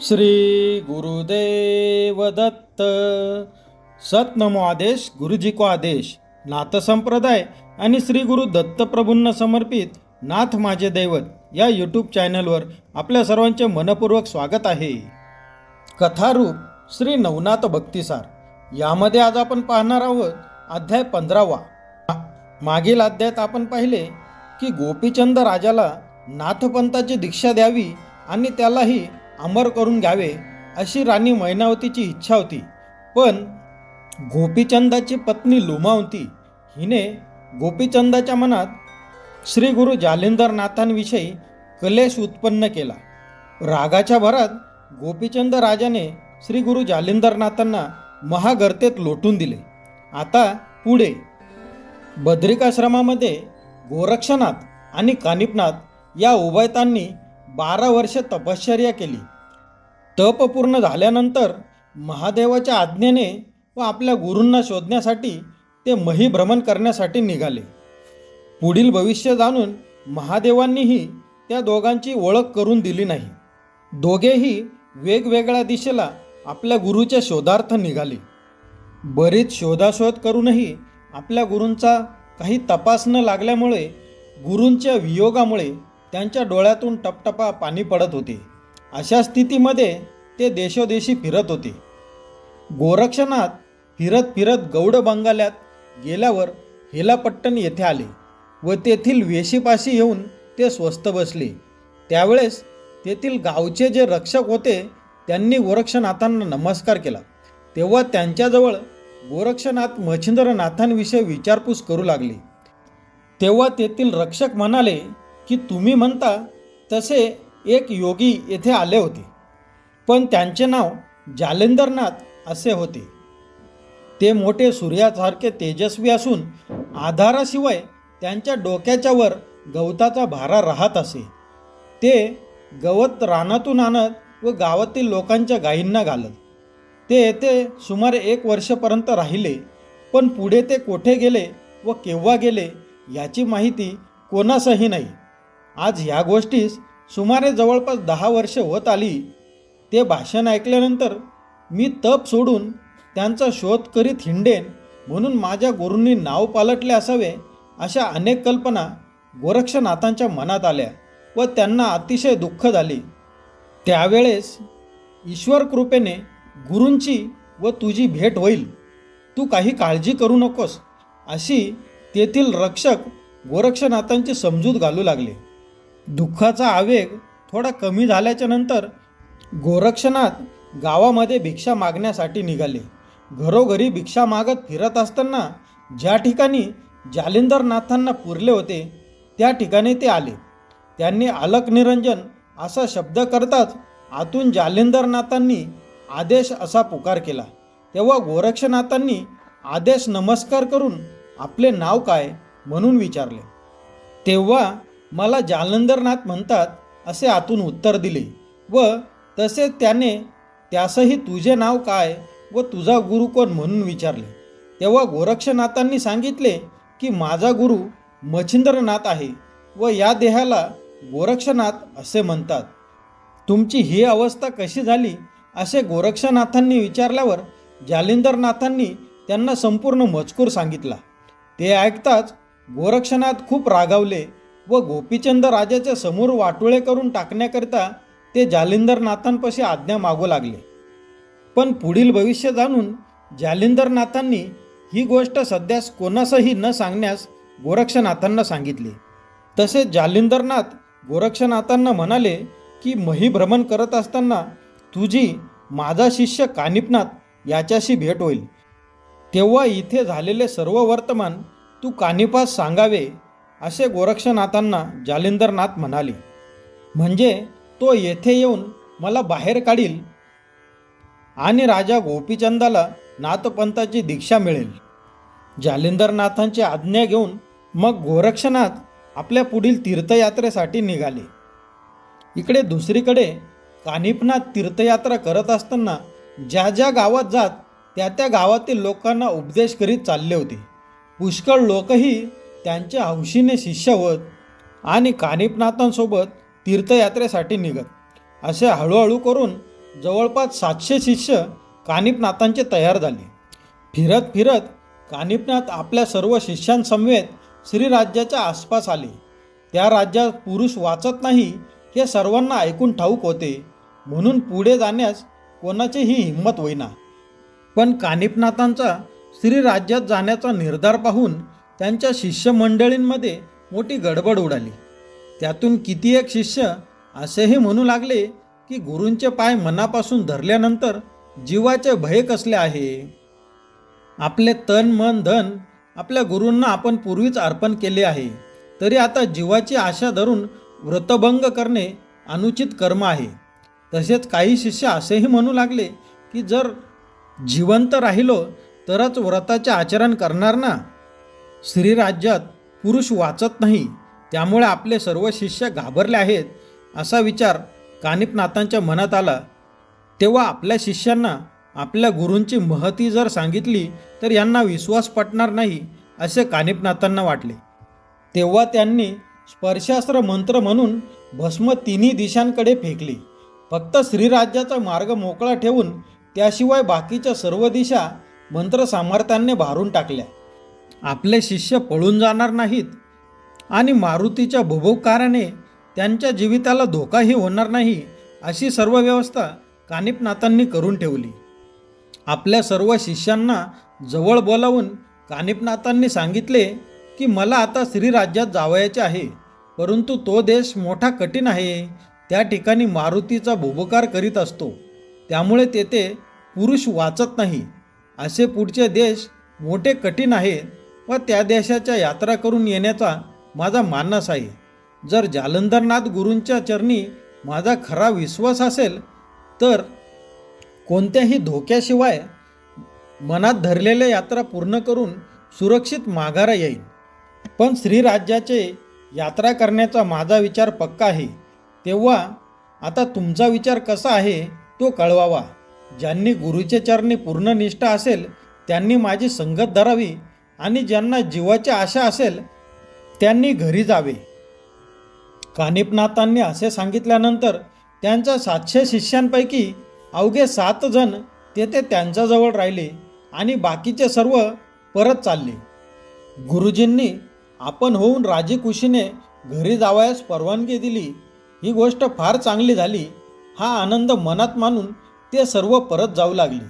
श्री गुरुदेव दत्त सतनमो आदेश गुरुजी को आदेश नाथ संप्रदाय आणि श्री गुरु दत्तप्रभूंना समर्पित नाथ माझे दैवत या यूट्यूब चॅनलवर आपल्या सर्वांचे मनपूर्वक स्वागत आहे. कथारूप श्री नवनाथ भक्तिसार यामध्ये आज आपण पाहणार आहोत अध्याय पंधरावा. मागील अध्यायात आपण पाहिले की गोपीचंद राजाला नाथपंथाची दीक्षा द्यावी आणि त्यालाही अमर करून घ्यावे अशी राणी मैनावतीची इच्छा होती. पण गोपीचंदाची पत्नी लोमावती हिने गोपीचंदाच्या मनात श्री गुरु जालिंदरनाथांविषयी कलेश उत्पन्न केला. रागाच्या भरात गोपीचंद राजाने श्री गुरु जालिंदरनाथांना महागर्तेत लोटून दिले. आता पुढे बद्रिकाश्रमामध्ये गोरक्षनाथ आणि कानिपनाथ या उभयतांनी बारा वर्ष तपश्चर्या केली. तप पूर्ण झाल्यानंतर महादेवाच्या आज्ञेने व आपल्या गुरूंना शोधण्यासाठी ते महिभ्रमण करण्यासाठी निघाले. पुढील भविष्य जाणून महादेवांनीही त्या दोघांची ओळख करून दिली नाही. दोघेही वेगवेगळ्या दिशेला आपल्या गुरुच्या शोधार्थ निघाले. बरीच शोधाशोध करूनही आपल्या गुरूंचा काही तपास न लागल्यामुळे गुरूंच्या वियोगामुळे त्यांच्या डोळ्यातून टपटपा पाणी पडत होते. अशा स्थितीमध्ये ते देशोदेशी फिरत होते. गोरक्षनाथ फिरत फिरत गौड बंगाल्यात गेल्यावर हेलापट्टण येथे आले व तेथील वेशीपाशी येऊन ते स्वस्त बसले. त्यावेळेस तेथील गावचे जे रक्षक होते त्यांनी गोरक्षनाथांना नमस्कार केला. तेव्हा त्यांच्याजवळ गोरक्षनाथ मच्छिंद्रनाथांविषयी विचारपूस करू लागले. तेव्हा तेथील रक्षक म्हणाले की तुम्ही म्हणता तसे एक योगी येथे आले होते. पण त्यांचे नाव जालेंदरनाथ असे होते. ते मोठे सूर्यासारखे तेजस्वी असून आधाराशिवाय त्यांच्या डोक्याच्या वर गवताचा भारा राहत असे. ते गवत रानातून आणत व गावातील लोकांच्या गायींना घालत. ते येथे सुमारे एक वर्षपर्यंत राहिले पण पुढे ते कोठे गेले व केव्हा गेले याची माहिती कोणासही नाही. आज ह्या गोष्टीस सुमारे जवळपास दहा वर्ष होत आली. ते भाषण ऐकल्यानंतर मी तप सोडून त्यांचा शोध करीत हिंडेन म्हणून माझ्या गुरूंनी नाव पालटले असावे अशा अनेक कल्पना गोरक्षनाथांच्या मनात आल्या व त्यांना अतिशय दुःख झाले. त्यावेळेस ईश्वर कृपेने गुरूंची व तुझी भेट होईल. तू काही काळजी करू नकोस. अशी तेथील रक्षक गोरक्षनाथांची समजूत घालू लागले. दुःखाचा आवेग थोडा कमी झाल्याच्यानंतर गोरक्षनाथ गावामध्ये भिक्षा मागण्यासाठी निघाले. घरोघरी भिक्षा मागत फिरत असताना ज्या ठिकाणी जालिंदरनाथांना पुरले होते त्या ठिकाणी ते आले. त्यांनी अलक निरंजन असा शब्द करताच आतून जालिंदरनाथांनी आदेश असा पुकार केला. तेव्हा गोरक्षनाथांनी आदेश नमस्कार करून आपले नाव काय? म्हणून विचारले. तेव्हा मला जालंधरनाथ म्हणतात असे आतून उत्तर दिले. व तसेच त्याने त्यासही तुझे नाव काय व तुझा गुरु कोण म्हणून विचारले. तेव्हा गोरक्षनाथांनी सांगितले की माझा गुरु मच्छिंद्रनाथ आहे व या देहाला गोरक्षनाथ असे म्हणतात. तुमची ही अवस्था कशी झाली? असे गोरक्षनाथांनी विचारल्यावर जालिंदरनाथांनी त्यांना संपूर्ण मजकूर सांगितला. ते ऐकताच गोरक्षनाथ खूप रागावले व गोपीचंद राजाच्या समोर वाटोळे करून टाकण्याकरिता ते जालिंदरनाथांपाशी आज्ञा मागू लागले. पण पुढील भविष्य जाणून जालिंदरनाथांनी ही गोष्ट सध्यास कोणासही न सांगण्यास गोरक्षनाथांना सांगितले. तसेच जालिंदरनाथ गोरक्षनाथांना म्हणाले की महिभ्रमण करत असताना तुझी माझा शिष्य कानिपनाथ याच्याशी भेट होईल. तेव्हा इथे झालेले सर्व वर्तमान तू कानिपास सांगावे असे गोरक्षनाथांना जालिंदरनाथ म्हणाले म्हणजे तो येथे येऊन मला बाहेर काढील आणि राजा गोपीचंदाला नाथपंथाची दीक्षा मिळेल. जालिंदरनाथांची आज्ञा घेऊन मग गोरक्षनाथ आपल्या पुढील तीर्थयात्रेसाठी निघाले. इकडे दुसरीकडे कानिपनाथ तीर्थयात्रा करत असताना ज्या ज्या गावात जात त्या त्या गावातील लोकांना उपदेश करीत चालले होते. पुष्कळ लोकही त्यांच्या हौशीने शिष्य होत आणि कानिपनाथांसोबत तीर्थयात्रेसाठी निघत. असे हळूहळू करून जवळपास सातशे शिष्य कानिपनाथांचे तयार झाले. फिरत फिरत कानिपनाथ आपल्या सर्व शिष्यांसमवेत श्रीराज्याच्या आसपास आले. त्या राज्यात पुरुष वाचत नाही हे सर्वांना ऐकून ठाऊक होते. म्हणून पुढे जाण्यास कोणाचीही हिंमत होईना. पण कानिपनाथांचा श्रीराज्यात जाण्याचा निर्धार पाहून त्यांच्या शिष्यमंडळींमध्ये मोठी गडबड उडाली. त्यातून किती एक शिष्य असेही म्हणू लागले की गुरूंचे पाय मनापासून धरल्यानंतर जीवाचे भय कसले आहे? आपले तन मन धन आपल्या गुरूंना आपण पूर्वीच अर्पण केले आहे. तरी आता जीवाची आशा धरून व्रतभंग करणे अनुचित कर्म आहे. तसेच काही शिष्य असेही म्हणू लागले की जर जिवंत राहिलो तरच व्रताचे आचरण करणार ना? श्रीराज्यात पुरुष वाचत नाही त्यामुळे आपले सर्व शिष्य घाबरले आहेत असा विचार कानिपनाथांच्या मनात आला. तेव्हा आपल्या शिष्यांना आपल्या गुरूंची महती जर सांगितली तर यांना विश्वास पटणार नाही असे कानिपनाथांना वाटले. तेव्हा त्यांनी स्पर्शास्त्र मंत्र म्हणून भस्म तिन्ही दिशांकडे फेकली. फक्त श्रीराज्याचा मार्ग मोकळा ठेवून त्याशिवाय बाकीच्या सर्व दिशा मंत्र सामर्थ्याने भारून टाकल्या. आपले शिष्य पळून जाणार नाहीत आणि मारुतीच्या भुभोकाराने त्यांच्या जीविताला धोकाही होणार नाही अशी सर्व व्यवस्था कानिपनाथांनी करून ठेवली. आपल्या सर्व शिष्यांना जवळ बोलावून कानिपनाथांनी सांगितले की मला आता श्रीराज्यात जावयाचे आहे परंतु तो देश मोठा कठीण आहे. त्या ठिकाणी मारुतीचा भुभकार करीत असतो. त्यामुळे तेथे पुरुष वाचत नाही. असे पुढचे देश मोठे कठीण आहेत. व त्या देशाच्या यात्रा करून येण्याचा माझा मानस आहे. जर जालंधरनाथ गुरूंच्या चरणी माझा खरा विश्वास असेल तर कोणत्याही धोक्याशिवाय मनात धरलेल्या यात्रा पूर्ण करून सुरक्षित माघारा येईल पण श्रीराज्याचे यात्रा करण्याचा माझा विचार पक्का आहे. तेव्हा आता तुमचा विचार कसा आहे तो कळवावा. ज्यांनी गुरुचे चरणी पूर्ण निष्ठा असेल त्यांनी माझी संगत धरावी आणि ज्यांना जीवाची आशा असेल त्यांनी घरी जावे. कानिपनाथांनी असे सांगितल्यानंतर त्यांच्या सातशे शिष्यांपैकी अवघे सात जण तेथे त्यांच्याजवळ राहिले आणि बाकीचे सर्व परत चालले. गुरुजींनी आपण होऊन राजीखुशीने घरी जावयास परवानगी दिली. ही गोष्ट फार चांगली झाली. हा आनंद मनात मानून ते सर्व परत जाऊ लागले.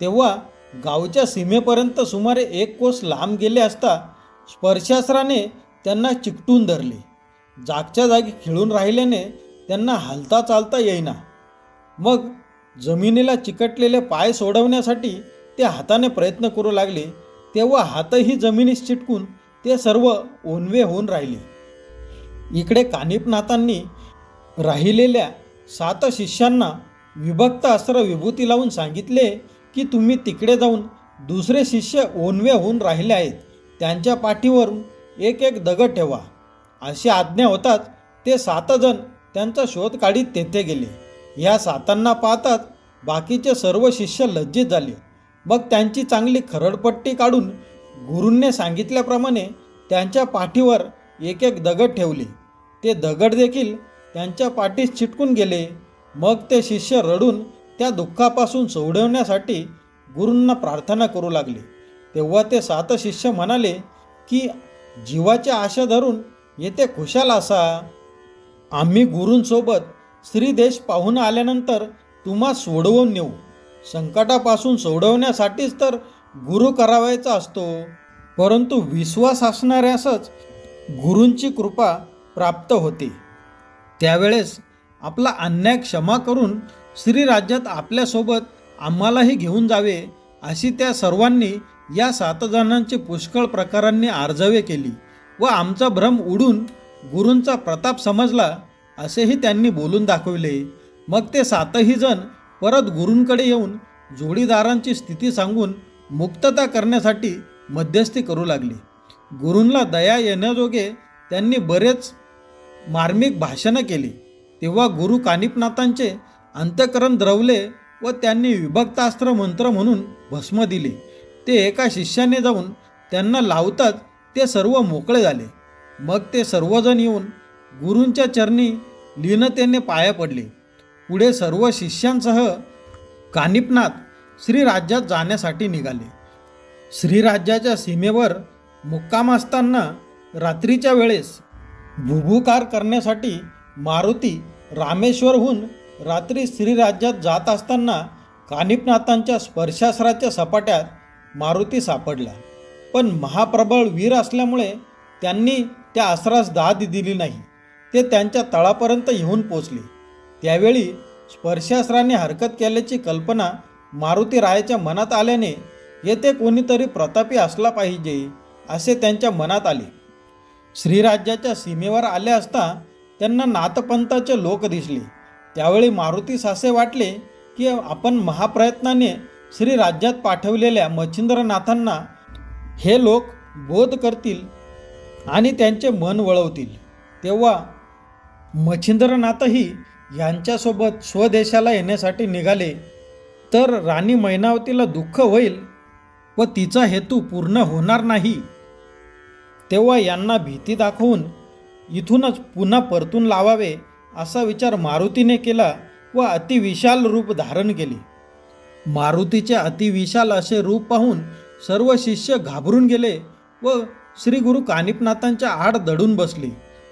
तेव्हा गावच्या सीमेपर्यंत सुमारे एक कोस लांब गेले असता स्पर्शास्त्राने त्यांना चिकटून धरले. जागच्या जागी खिळून राहिल्याने त्यांना हालता चालता येईना. मग जमिनीला चिकटलेले पाय सोडवण्यासाठी ते हाताने प्रयत्न करू लागले. तेव्हा हातही जमिनीस चिटकून ते सर्व ओनवे होऊन राहिले. इकडे कानिपनाथांनी राहिलेल्या सात शिष्यांना विभक्त अस्त्र विभूती लावून सांगितले की तुम्ही तिकडे जाऊन दुसरे शिष्य ओनवे होऊन राहिले आहेत. त्यांच्या पाठीवरून एक एक दगड ठेवा. अशी आज्ञा होताच ते सातजण त्यांचा शोध काढीत तेथे गेले. या सातांना पाहताच बाकीचे सर्व शिष्य लज्जित झाले. मग त्यांची चांगली खरडपट्टी काढून गुरूंनी सांगितल्याप्रमाणे त्यांच्या पाठीवर एक एक दगड ठेवले. ते दगड देखील त्यांच्या पाठीस चिटकून गेले. मग ते शिष्य रडून त्या दुःखापासून सोडवण्यासाठी गुरूंना प्रार्थना करू लागले. तेव्हा ते सात शिष्य म्हणाले की जीवाच्या आशा धरून येथे खुशाल असा. आम्ही गुरूंसोबत श्रीदेश पाहून आल्यानंतर तुम्हा सोडवून नेऊ. संकटापासून सोडवण्यासाठीच तर गुरु करावायचा असतो. परंतु विश्वास असणाऱ्यासच गुरूंची कृपा प्राप्त होते. त्यावेळेस आपला अन्याय क्षमा करून श्रीराज्यात आपल्यासोबत आम्हालाही घेऊन जावे अशी त्या सर्वांनी या सातजणांची पुष्कळ प्रकारांनी आर्जवे केली व आमचा भ्रम उडून गुरूंचा प्रताप समजला असेही त्यांनी बोलून दाखविले. मग ते सातही जण परत गुरूंकडे येऊन जोडीदारांची स्थिती सांगून मुक्तता करण्यासाठी मध्यस्थी करू लागली. गुरूंना दया येण्याजोगे त्यांनी बरेच मार्मिक भाषणं केली. तेव्हा गुरु कानिपनाथांचे अंतकरण द्रवले व त्यांनी विभक्तास्त्र मंत्र म्हणून भस्म दिले. ते एका शिष्याने जाऊन त्यांना लावताच ते सर्व मोकळे झाले. मग ते सर्वजण येऊन गुरूंच्या चरणी लीनतेने पाया पडले. पुढे सर्व शिष्यांसह कानिपनाथ श्रीराज्यात जाण्यासाठी निघाले. श्रीराज्याच्या सीमेवर मुक्काम असताना रात्रीच्या वेळेस भुभुकार करण्यासाठी मारुती रामेश्वरहून रात्री श्रीराज्यात जात असताना कानिपनाथांच्या स्पर्शास्त्राच्या सपाट्यात मारुती सापडला. पण महाप्रबळ वीर असल्यामुळे त्यांनी त्या आसरास दाद दिली नाही. ते त्यांच्या तळापर्यंत येऊन पोचले. त्यावेळी स्पर्शास्त्राने हरकत केल्याची कल्पना मारुती रायाच्या मनात आल्याने येथे कोणीतरी प्रतापी असला पाहिजे असे त्यांच्या मनात आले. श्रीराज्याच्या सीमेवर आले असता त्यांना नाथपंथाचे लोक दिसले. त्यावेळी मारुतीस असे वाटले की आपण महाप्रयत्नाने श्रीराज्यात पाठवलेल्या मच्छिंद्रनाथांना हे लोक बोध करतील आणि त्यांचे मन वळवतील. तेव्हा मच्छिंद्रनाथही यांच्यासोबत स्वदेशाला येण्यासाठी निघाले. तर राणी मैनावतीला दुःख होईल व तिचा हेतू पूर्ण होणार नाही. तेव्हा यांना भीती दाखवून इथूनच पुन्हा परतून लावावे. असा विचार मारुतीने केला व अतिविशाल रूप धारण केले. मारुतीचे अतिविशाल असे रूप पाहून सर्व शिष्य घाबरून गेले व श्री गुरु कानिपनाथांच्या आड दडून बसले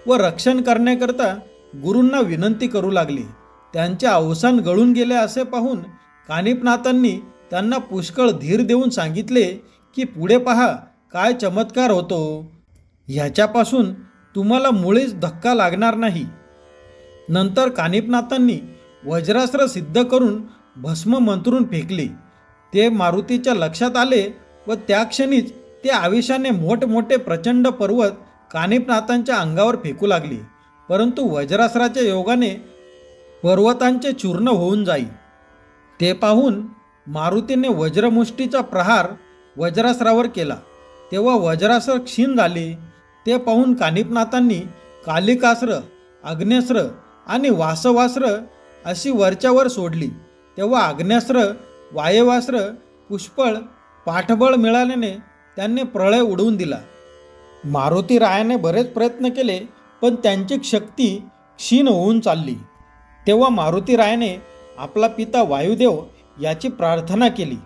व रक्षण करण्याकरता गुरूंना विनंती करू लागले. त्यांचे अवसान गळून गेले असे पाहून कानिपनाथांनी त्यांना पुष्कळ धीर देऊन सांगितले की पुढे पहा काय चमत्कार होतो? ह्याच्यापासून तुम्हाला मुळीच धक्का लागणार नाही. नंतर कानिपनाथांनी वज्रास्त्र सिद्ध करून भस्म मंत्रून फेकले. ते मारुतीच्या लक्षात आले व त्या क्षणीच ते आवेशाने मोठमोठे प्रचंड पर्वत कानिपनाथांच्या अंगावर फेकू लागले. परंतु वज्रास्त्राच्या योगाने पर्वतांचे चूर्ण होऊन जाई. ते पाहून मारुतीने वज्रमुष्टीचा प्रहार वज्रास्त्रावर केला. तेव्हा वज्रास्त्र क्षीण झाले. ते पाहून कानिपनाथांनी कालिकास्त्र अग्न्यास्त्र आणि वासवास्त्र अशी वरच्यावर सोडली. तेव्हा अग्न्यास्त्र वायवास्त्र पुष्पळ पाठबळ मिळाल्याने त्यांनी प्रळय उडवून दिला. मारुती रायाने बरेच प्रयत्न केले पण त्यांची शक्ती क्षीण होऊन चालली. तेव्हा मारुती रायाने आपला पिता वायुदेव याची प्रार्थना केली.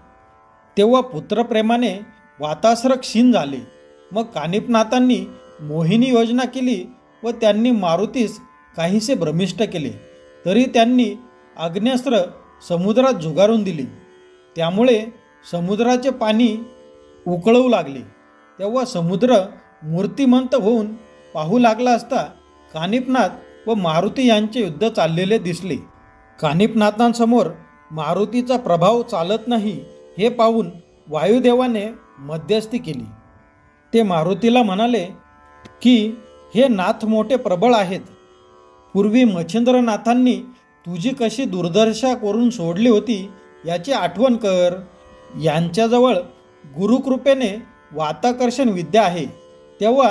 तेव्हा पुत्रप्रेमाने वातास्र क्षीण झाले. मग कानिपनाथांनी मोहिनी योजना केली व त्यांनी मारुतीस काहीसे भ्रमिष्ट केले तरी त्यांनी आग्नेस्त्र समुद्रात झुगारून दिली. त्यामुळे समुद्राचे पाणी उकळवू लागले. तेव्हा समुद्र मूर्तिमंत होऊन पाहू लागला असता कानिपनाथ व मारुती यांचे युद्ध चाललेले दिसले. कानिपनाथांसमोर मारुतीचा प्रभाव चालत नाही हे पाहून वायुदेवाने मध्यस्थी केली. ते मारुतीला म्हणाले की हे नाथ मोठे प्रबळ आहेत. पूर्वी मच्छिंद्रनाथांनी तुझी कशी दुर्दर्शा करून सोडली होती याची आठवण कर. यांच्याजवळ गुरुकृपेने वाताकर्षण विद्या आहे. तेव्हा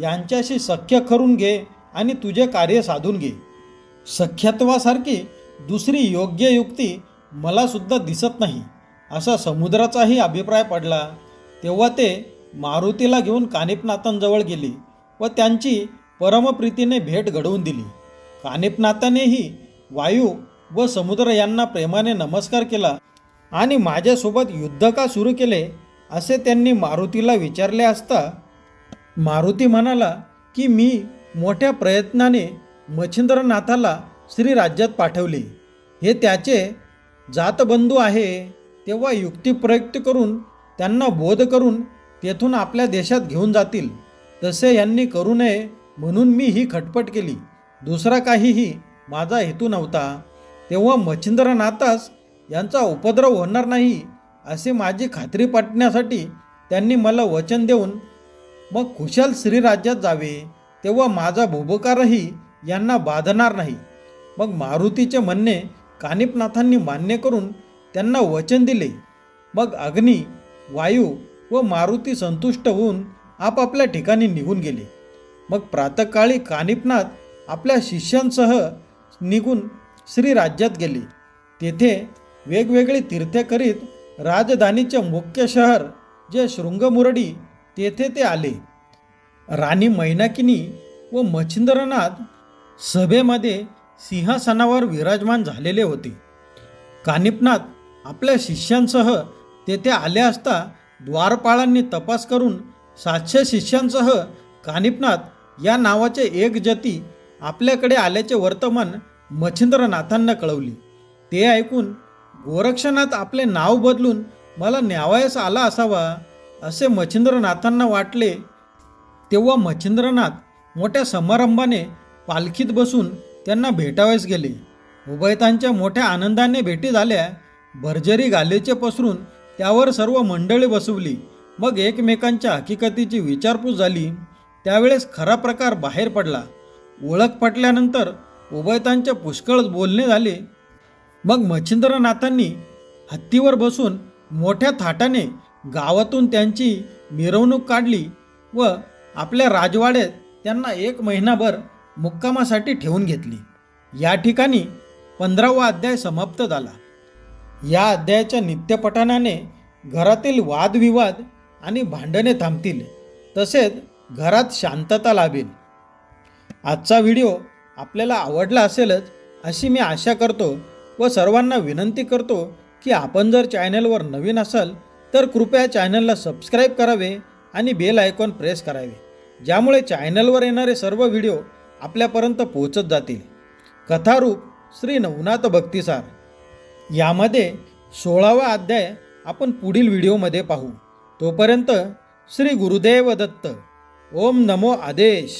यांच्याशी सख्य करून घे आणि तुझे कार्य साधून घे. सख्यत्वासारखी दुसरी योग्य युक्ती मलासुद्धा दिसत नाही असा समुद्राचाही अभिप्राय पडला. तेव्हा ते मारुतीला घेऊन कानिपनाथांजवळ गेले व त्यांची परमप्रीतीने भेट घडवून दिली. कानिपनाथानेही वायू व समुद्र यांना प्रेमाने नमस्कार केला आणि माझ्यासोबत युद्ध का सुरू केले असे त्यांनी मारुतीला विचारले असता मारुती म्हणाला की मी मोठ्या प्रयत्नाने मच्छिंद्रनाथाला श्रीराज्यात पाठवले. हे त्याचे जातबंधू आहे. तेव्हा युक्तिप्रयुक्त करून त्यांना बोध करून तेथून आपल्या देशात घेऊन जातील. तसे यांनी करू नये म्हणून मी ही खटपट केली. दुसरा काहीही माझा हेतू नव्हता. तेव्हा मच्छिंद्रनाथास यांचा उपद्रव होणार नाही असे माझी खात्री पटण्यासाठी त्यांनी मला वचन देऊन मग खुशाल श्रीराज्यात जावे. तेव्हा माझा भुबकारही यांना बाधणार नाही. मग मारुतीचे म्हणणे कानिपनाथांनी मान्य करून त्यांना वचन दिले. मग अग्नी वायू व मारुती संतुष्ट होऊन आपापल्या ठिकाणी निघून गेले. मग प्रातकाळी कानिपनाथ आपल्या शिष्यांसह निघून श्रीराज्यात गेले. तेथे वेगवेगळी तीर्थे करीत राजधानीचे मुख्य शहर जे शृंगमुरडी तेथे ते आले. राणी मैनाकिनी व मच्छिंद्रनाथ सभेमध्ये सिंहासनावर विराजमान झालेले होते. कानिपनाथ आपल्या शिष्यांसह तेथे आले असता द्वारपाळांनी तपास करून सातशे शिष्यांसह कानिपनाथ या नावाचे एक जती आपल्याकडे आल्याचे वर्तमान मच्छिंद्रनाथांना कळवली. ते ऐकून गोरक्षनाथ आपले नाव बदलून मला न्यावयास आला असावा असे मच्छिंद्रनाथांना वाटले. तेव्हा मच्छिंद्रनाथ मोठ्या समारंभाने पालखीत बसून त्यांना भेटावयास गेले. उभयतांच्या मोठ्या आनंदाने भेटी झाल्या. भरजरी गालेचे पसरून त्यावर सर्व मंडळी बसवली. मग एकमेकांच्या हकीकतीची विचारपूस झाली. त्यावेळेस खरा प्रकार बाहेर पडला. ओळख पटल्यानंतर उभयतांचे पुष्कळ बोलणे झाले. मग मच्छिंद्रनाथांनी हत्तीवर बसून मोठ्या थाटाने गावातून त्यांची मिरवणूक काढली व आपल्या राजवाड्यात त्यांना एक महिनाभर मुक्कामासाठी ठेवून घेतली. या ठिकाणी पंधरावा अध्याय समाप्त झाला. या अध्यायाच्या नित्यपठनाने घरातील वादविवाद आणि भांडणे थांबतील. तसेच घरात शांतता लाभेल. आजचा व्हिडिओ आपल्याला आवडला असेलच अशी मी आशा करतो व सर्वांना विनंती करतो की आपण जर चॅनलवर नवीन असाल तर कृपया चॅनलला सबस्क्राईब करावे आणि बेल आयकॉन प्रेस करावे ज्यामुळे चॅनलवर येणारे सर्व व्हिडिओ आपल्यापर्यंत पोहोचत जातील. कथारूप श्री नवनाथ भक्तिसार यामध्ये सोळावा अध्याय आपण पुढील व्हिडिओमध्ये पाहू. तोपर्यंत श्री गुरुदेव दत्त. ओम नमो आदेश.